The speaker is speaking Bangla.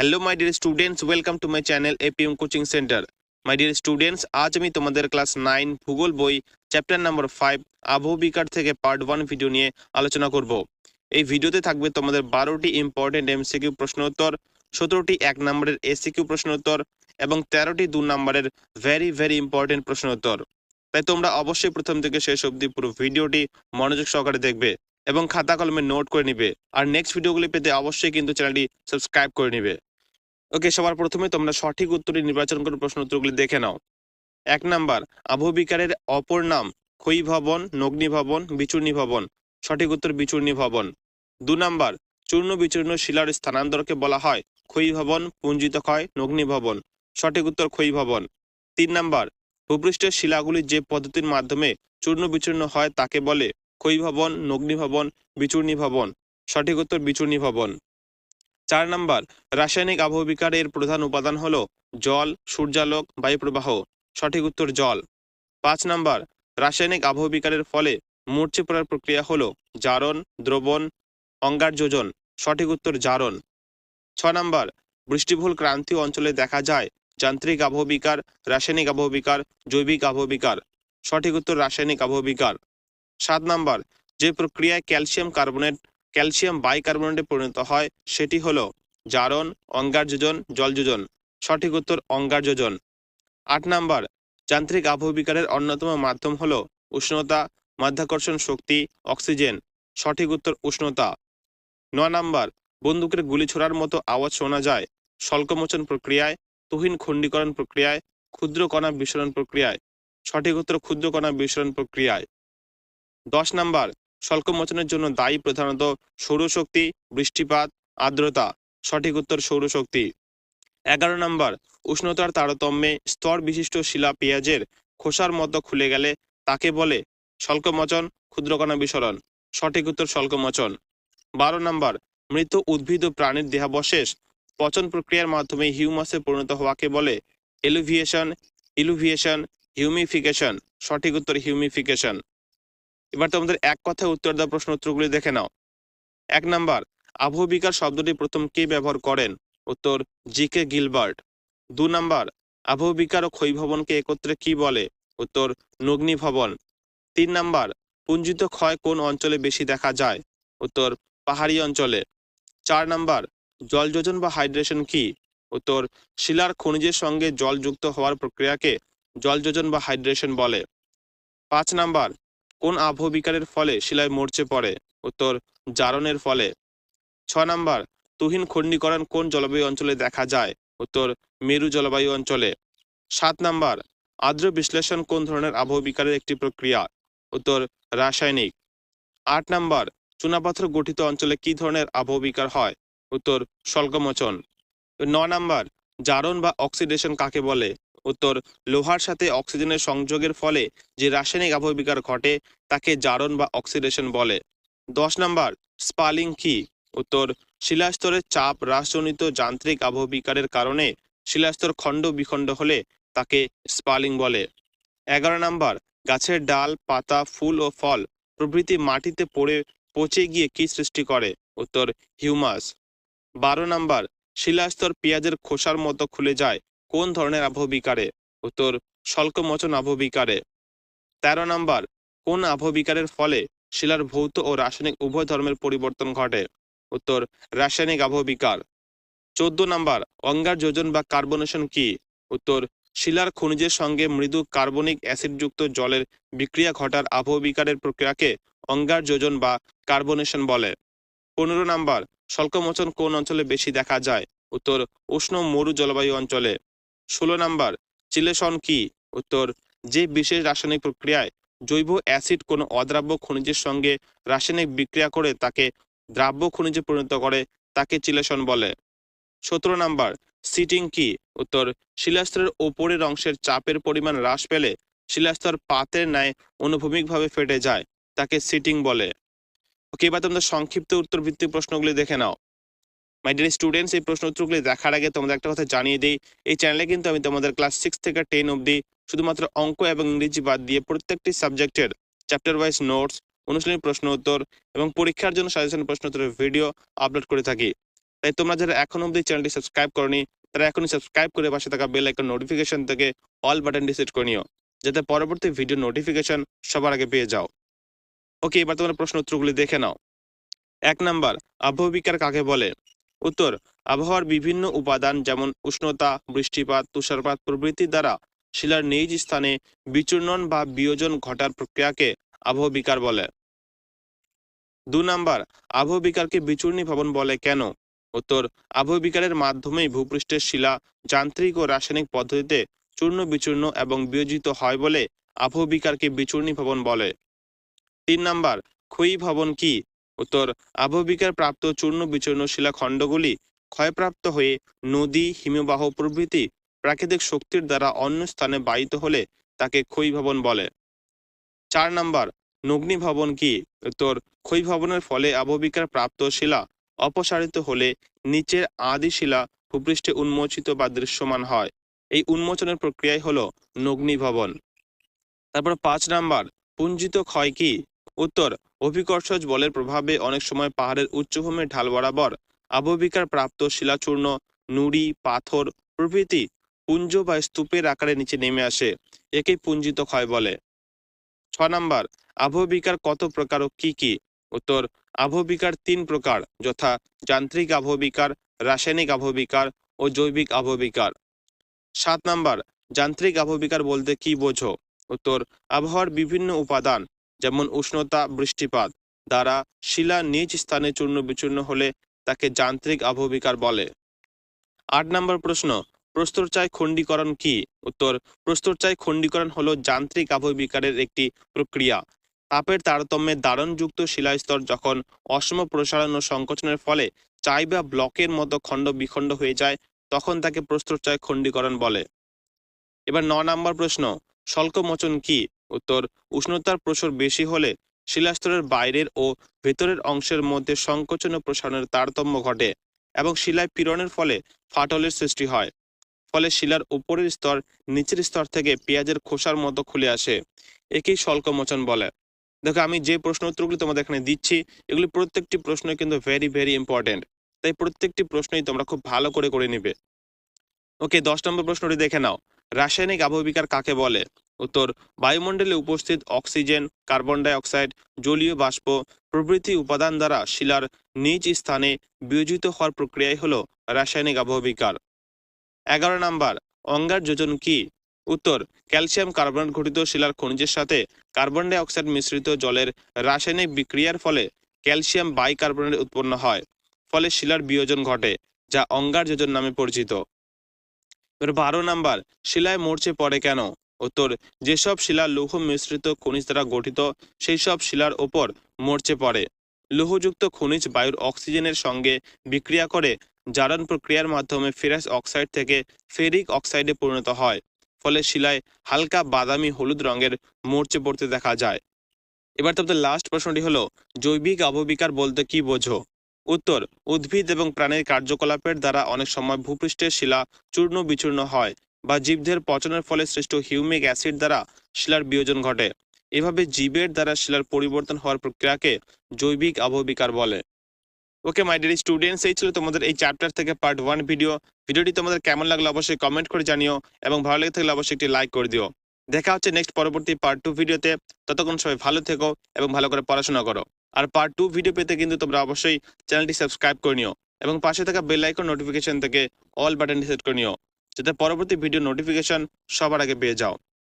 Hello my dear students welcome to my channel APM coaching centre my dear students আজ আমি তোমাদের ক্লাস নাইন ভূগোল বই চ্যাপ্টার নাম্বার ফাইভ আবহবিকার থেকে পার্ট ওয়ান ভিডিও নিয়ে আলোচনা করব। এই ভিডিওতে থাকবে তোমাদের বারোটি ইম্পর্টেন্ট এমসিকিউ প্রশ্ন উত্তর, সতেরোটি এক নম্বরের এসিকিউ প্রশ্ন উত্তর, এবং তেরোটি দু নম্বরের ভেরি ভেরি ইম্পর্টেন্ট প্রশ্ন উত্তর। তাই তোমরা অবশ্যই প্রথম থেকে শেষ অবধি পুরো ভিডিওটি মনোযোগ সহকারে দেখবে এবং খাতা কলমে নোট করে নিবে। আর নেক্সট ভিডিওগুলি পেতে অবশ্যই কিন্তু চ্যানেলটি সাবস্ক্রাইব করে নিবে। ওকে, সবার প্রথমে তোমরা সঠিক উত্তরে নির্বাচন করে প্রশ্ন উত্তরগুলি দেখে নাও। এক নাম্বার আবহবিকারের অপর নাম ক্ষয়ী ভবন, নগ্নি ভবন, বিচূর্ণী ভবন। সঠিক উত্তর বিচূর্ণী ভবন। দু নাম্বার, চূর্ণ বিচূর্ণ শিলার স্থানান্তরকে বলা হয় ক্ষয়ী ভবন, পুঞ্জিত ক্ষয়, নগ্নি ভবন। সঠিক উত্তর ক্ষয়ী ভবন। তিন নাম্বার ভূপৃষ্ঠের শিলাগুলি যে পদ্ধতির মাধ্যমে চূর্ণ বিচূর্ণ হয় তাকে বলে ক্ষয়ী ভবন, নগ্নি ভবন, বিচূর্ণী ভবন। সঠিক উত্তর বিচূর্ণী ভবন। চার নাম্বার, রাসায়নিক আবহবিকারের প্রধান উপাদান হল জল, সূর্যালোক, বায়ুপ্রবাহ। সঠিক উত্তর, জল। পাঁচ নাম্বার, রাসায়নিক আবহবিকারের ফলে মূর্ছে পড়ার প্রক্রিয়া হল জারণ, দ্রবণ, অঙ্গার যোজন। সঠিক উত্তর, জারণ। ছ নাম্বার, বৃষ্টিভুল ক্রান্তীয় অঞ্চলে দেখা যায় যান্ত্রিক আবহবিকার রাসায়নিক আবহবিকার জৈবিক আবহবিকার সঠিক উত্তর, রাসায়নিক আবহবিকার সাত নাম্বার, যে প্রক্রিয়ায় ক্যালসিয়াম কার্বনেট ক্যালসিয়াম বাইকার্বনেটে পরিণত হয়, সেটি হলো জারণ, অঙ্গার যোজন, জল যোজন। সঠিক উত্তর, অঙ্গার যোজন। আট নাম্বার, যান্ত্রিক আবহবিকারের অন্যতম মাধ্যম হলো উষ্ণতা, মাধ্যাকর্ষণ শক্তি, অক্সিজেন। সঠিক উত্তর, উষ্ণতা। ন নাম্বার, বন্দুকের গুলি ছোড়ার মতো আওয়াজ শোনা যায়। স্বল্পমোচন প্রক্রিয়ায়, তুহিন খণ্ডীকরণ প্রক্রিয়ায়, ক্ষুদ্র কণা বিস্ফোরণ প্রক্রিয়ায়। সঠিক উত্তর, ক্ষুদ্র কণা বিস্ফোরণ প্রক্রিয়ায়। দশ নাম্বার স্বল্পমোচনের জন্য দায়ী প্রধানত সৌরশক্তি, বৃষ্টিপাত, আর্দ্রতা। সঠিক উত্তর সৌরশক্তি। এগারো নম্বর, উষ্ণতার তারতম্যে স্তর বিশিষ্ট শিলা পেঁয়াজের খোসার মতো খুলে গেলে তাকে বলে স্বল্পমোচন ক্ষুদ্রকণা বিসরণ। সঠিক উত্তর স্বল্পমোচন বারো নম্বর, মৃত উদ্ভিদ ও প্রাণীর দেহাবশেষ পচন প্রক্রিয়ার মাধ্যমে হিউমাসে পরিণত হওয়াকে বলে এলুভিয়েশন, ইলুভিয়েশন, হিউমিফিকেশন। সঠিক উত্তর হিউমিফিকেশন। এবার তোমাদের এক কথায় উত্তর দেওয়া প্রশ্ন উত্তরগুলি দেখে নাও। এক নাম্বার আবহবিকার শব্দটি প্রথম কে ব্যবহার করেন? উত্তর, জি কে গিলবার্ট। দু নাম্বার আবহবিকার ও ক্ষয়ভবনকে একত্রে কি বলে? উত্তর, নগ্নি ভবন। তিন নাম্বার, পুঞ্জিত ক্ষয় কোন অঞ্চলে বেশি দেখা যায়? উত্তর, পাহাড়ি অঞ্চলে। চার নাম্বার জলযোজন বা হাইড্রেশন কি? উত্তর, শিলার খনিজের সঙ্গে জল যুক্ত হওয়ার প্রক্রিয়াকে জলযোজন বা হাইড্রেশন বলে। পাঁচ নাম্বার কোন আবহবিকারের ফলে শিলায় মরচে পড়ে? উত্তর, জারণের ফলে। ছ নাম্বার, তুহিন খণ্ডীকরণ কোন জলবায়ু অঞ্চলে দেখা যায়? উত্তর, মেরু জলবায়ু অঞ্চলে। সাত নাম্বার, আর্দ্র বিশ্লেষণ কোন ধরনের আবহবিকারের একটি প্রক্রিয়া? উত্তর, রাসায়নিক। আট নাম্বার, চুনাপাথর গঠিত অঞ্চলে কি ধরনের আবহবিকার হয়? উত্তর স্বল্পমোচন ন নাম্বার, জারণ বা অক্সিডেশন কাকে বলে? উত্তর, লোহার সাথে অক্সিজেনের সংযোগের ফলে যে রাসায়নিক আবহবিকার ঘটে, তাকে জারণ বা অক্সিডেশন বলে। দশ নাম্বার, স্পালিং কি? উত্তর শিলাস্তরের চাপ হ্রাসজনিত যান্ত্রিক আবহবিকারের কারণে শিলাস্তর খণ্ড বিখণ্ড হলে তাকে স্পালিং বলে। এগারো নাম্বার, গাছের ডাল, পাতা, ফুল ও ফল প্রভৃতি মাটিতে পড়ে, পচে গিয়ে কি সৃষ্টি করে? উত্তর, হিউমাস। বারো নাম্বার, শিলাস্তর পেঁয়াজের খোসার মতো খুলে যায় কোন ধরনের আবহবিকারে? উত্তর, স্বল্পমোচন আবহবিকারে। তেরো নাম্বার, কোন আবহবিকারের ফলে শিলার ভৌত ও রাসায়নিক উভয় ধর্মের পরিবর্তন ঘটে? উত্তর, রাসায়নিক আবহবিকার। চোদ্দ নাম্বার, অঙ্গার যোজন বা কার্বনেশন কি? উত্তর, শিলার খনিজের সঙ্গে মৃদু কার্বনিক অ্যাসিডযুক্ত জলের বিক্রিয়া ঘটার আবহবিকারের প্রক্রিয়াকে অঙ্গার যোজন বা কার্বনেশন বলে। পনেরো নাম্বার, স্বল্পমোচন কোন অঞ্চলে বেশি দেখা যায়? উত্তর, উষ্ণ মরু জলবায়ু অঞ্চলে। ষোলো নাম্বার, চিলেশন কি? উত্তর, যে বিশেষ রাসায়নিক প্রক্রিয়ায় জৈব অ্যাসিড কোনো অদ্রাব্য খনিজের সঙ্গে রাসায়নিক বিক্রিয়া করে তাকে দ্রাব্য খনিজে পরিণত করে, তাকে চিলেশন বলে। সতেরো নাম্বার, সিটিং কি? উত্তর, শিলাস্তরের ওপরের অংশের চাপের পরিমাণ হ্রাস পেলে শিলাস্তর পাতের ন্যায় অনুভূমিকভাবে ফেটে যায়, তাকে সিটিং বলে। ওকে এবার তোমরা সংক্ষিপ্ত উত্তর ভিত্তিক প্রশ্নগুলি দেখে নাও। মাই ডিয়ার স্টুডেন্টস এই প্রশ্ন উত্তরগুলি দেখার আগে তোমাদের একটা কথা জানিয়ে দিই। এই চ্যানেলে কিন্তু আমি তোমাদের ক্লাস সিক্স থেকে টেন অবধি শুধুমাত্র অঙ্ক এবং ইংরেজি বাদ দিয়ে প্রত্যেকটি সাবজেক্টের চ্যাপ্টার ওয়াইজ নোটস অনুশীলনী প্রশ্ন উত্তর এবং পরীক্ষার জন্য সাজেশন প্রশ্ন উত্তরের ভিডিও আপলোড করে থাকি। তাই তোমরা যারা এখন অবধি চ্যানেলটি সাবস্ক্রাইব করনি, তারা এখনই সাবস্ক্রাইব করে পাশে থাকা বেল আইকন নোটিফিকেশন থেকে অল বাটনটি সেট করে নিও, যাতে পরবর্তী ভিডিও নোটিফিকেশন সবার আগে পেয়ে যাও। ওকে এবার তোমরা প্রশ্ন উত্তরগুলি দেখে নাও। এক নাম্বার আবহবিকার কাকে বলে? উত্তর, আবহাওয়ার বিভিন্ন উপাদান যেমন উষ্ণতা, বৃষ্টিপাত, তুষারপাত প্রভৃতি দ্বারা শিলার নিজ স্থানে বিচূর্ণন বা বিয়োজন ঘটার প্রক্রিয়াকে আবহবিকার বলে। দু নাম্বার আবহবিকারকে বিচূর্ণী ভবন বলে কেন? উত্তর আবহবিকারের মাধ্যমেই ভূপৃষ্ঠের শিলা যান্ত্রিক ও রাসায়নিক পদ্ধতিতে চূর্ণ, বিচূর্ণ এবং বিয়োজিত হয় বলে আবহবিকারকে বিচূর্ণী ভবন বলে। তিন নাম্বার, ক্ষয়ী ভবন কি? উত্তর, আবহবিকার প্রাপ্ত চূর্ণ বিচূর্ণ শিলাখণ্ডগুলি ক্ষয়প্রাপ্ত হয়ে নদী, হিমবাহ প্রভৃতি প্রাকৃতিক শক্তির দ্বারা অন্য স্থানে বাহিত হলে তাকে ক্ষয়ী ভবন বলে। চার নাম্বার নগ্নি ভবন কি? উত্তর ক্ষয়ী ভবনের ফলে আবহবিকার প্রাপ্ত শিলা অপসারিত হলে নিচের আদি শিলা ভূপৃষ্ঠে উন্মোচিত বা দৃশ্যমান হয়। এই উন্মোচনের প্রক্রিয়াই হলো নগ্নি ভবন তারপর পাঁচ নাম্বার, পুঞ্জিত ক্ষয় কি? উত্তর, অভিকর্ষজ বলের প্রভাবে অনেক সময় পাহাড়ের উচ্চভূমির ঢাল বরাবর আবহবিকার প্রাপ্ত শিলাচূর্ণ, নুড়ি, পাথর প্রভৃতি পুঞ্জ বা স্তূপের আকারে নিচে নেমে আসে একে পুঞ্জিত ক্ষয় বলে। ছ নম্বর, আবহবিকার কত প্রকার ও কি কি? উত্তর, আবহবিকার তিন প্রকার, যথা যান্ত্রিক আবহবিকার, রাসায়নিক আবহবিকার ও জৈবিক আবহবিকার। সাত নাম্বার, যান্ত্রিক আবহবিকার বলতে কি বোঝো? উত্তর, আবহাওয়ার বিভিন্ন উপাদান যেমন উষ্ণতা, বৃষ্টিপাত দ্বারা শিলা নিজ স্থানে চূর্ণ বিচূর্ণ হলে তাকে যান্ত্রিক আবহবিকার বলে। আট নম্বর প্রশ্ন প্রস্তরচায় খণ্ডীকরণ কি? উত্তর প্রস্তরচায় খণ্ডীকরণ হলো যান্ত্রিক আবহবিকারের একটি প্রক্রিয়া। তাপের তারতম্যে দারণযুক্ত শিলাস্তর যখন অসম প্রসারণ ও সংকোচনের ফলে চাই বা ব্লকের মতো খণ্ড বিখণ্ড হয়ে যায়, তখন তাকে প্রস্তরচায় খণ্ডীকরণ বলে। এবার ন নম্বর প্রশ্ন স্বল্পমোচন কি? উত্তর, উষ্ণতার প্রসর বেশি হলে শিলাস্তরের বাইরের ও ভেতরের অংশের মধ্যে সংকোচন ও প্রসারণের তারতম্য ঘটে এবং শিলায় পীড়নের ফলে ফাটলের সৃষ্টি হয়। ফলে শিলার উপরের স্তর নিচের স্তর থেকে পেঁয়াজের খোসার মতো খুলে আসে। একেই স্বল্পমোচন বলে। দেখো, আমি যে প্রশ্ন উত্তরগুলি তোমাদের এখানে দিচ্ছি, এগুলি প্রত্যেকটি প্রশ্ন কিন্তু ভেরি ভেরি ইম্পর্টেন্ট তাই প্রত্যেকটি প্রশ্নই তোমরা খুব ভালো করে করে নিবে। ওকে দশ নম্বর প্রশ্নটি দেখে নাও। রাসায়নিক আবহবিকার কাকে বলে? উত্তর, বায়ুমণ্ডলে উপস্থিত অক্সিজেন, কার্বন ডাই অক্সাইড জলীয় বাষ্প, প্রভৃতি উপাদান দ্বারা শিলার নিজ স্থানে বিয়োজিত হওয়ার প্রক্রিয়াই হল রাসায়নিক আবহবিকার এগারো নাম্বার, অঙ্গার যোজন কি? উত্তর, ক্যালসিয়াম কার্বনেট ঘটিত শিলার খনিজের সাথে কার্বন ডাই অক্সাইড মিশ্রিত জলের রাসায়নিক বিক্রিয়ার ফলে ক্যালসিয়াম বাইকার্বনেট উৎপন্ন হয়, ফলে শিলার বিয়োজন ঘটে, যা অঙ্গার যোজন নামে পরিচিত। এবার বারো নাম্বার, শিলায় মরচে পড়ে কেন? উত্তর, যেসব শিলা লৌহ মিশ্রিত খনিজ দ্বারা গঠিত সেই সব শিলার ওপর মরচে পড়ে। লৌহযুক্ত খনিজ বায়ুর অক্সিজেনের সঙ্গে বিক্রিয়া করে জারণ প্রক্রিয়ার মাধ্যমে ফেরাস অক্সাইড থেকে ফেরিক অক্সাইডে পরিণত হয়, ফলে শিলায় হালকা বাদামি হলুদ রঙের মরচে পড়তে দেখা যায়। এবার তোমাদের লাস্ট প্রশ্নটি হলো, জৈবিক আবহবিকার বলতে কি বোঝো? উত্তর, উদ্ভিদ এবং প্রাণীর কার্যকলাপের দ্বারা অনেক সময় ভূপৃষ্ঠের শিলা চূর্ণ বিচূর্ণ হয় বা জীবদের পচনের ফলে সৃষ্ট হিউমিক অ্যাসিড দ্বারা শিলার বিয়োজন ঘটে। এভাবে জীবের দ্বারা শিলার পরিবর্তন হওয়ার প্রক্রিয়াকে জৈবিক আবহবিকার বলে। ওকে মাই ডিয়ার স্টুডেন্টস এই ছিল তোমাদের এই চ্যাপ্টার থেকে পার্ট ওয়ান ভিডিও ভিডিওটি তোমাদের কেমন লাগল অবশ্যই কমেন্ট করে জানিও এবং ভালো লেগে থাকলে অবশ্যই একটি লাইক করে দিও। দেখা হচ্ছে নেক্সট পরবর্তী পার্ট টু ভিডিওতে ততক্ষণ সবাই ভালো থেকো এবং ভালো করে পড়াশোনা করো। আর পার্ট টু ভিডিও পেতে কিন্তু তোমরা অবশ্যই চ্যানেলটি সাবস্ক্রাইব করে নিও এবং পাশে থাকা বেল আইকন নোটিফিকেশন থেকে অল বাটনটি সেট করে নিও। যাতে পরবর্তী ভিডিও নোটিফিকেশন সবার আগে পেয়ে যাও।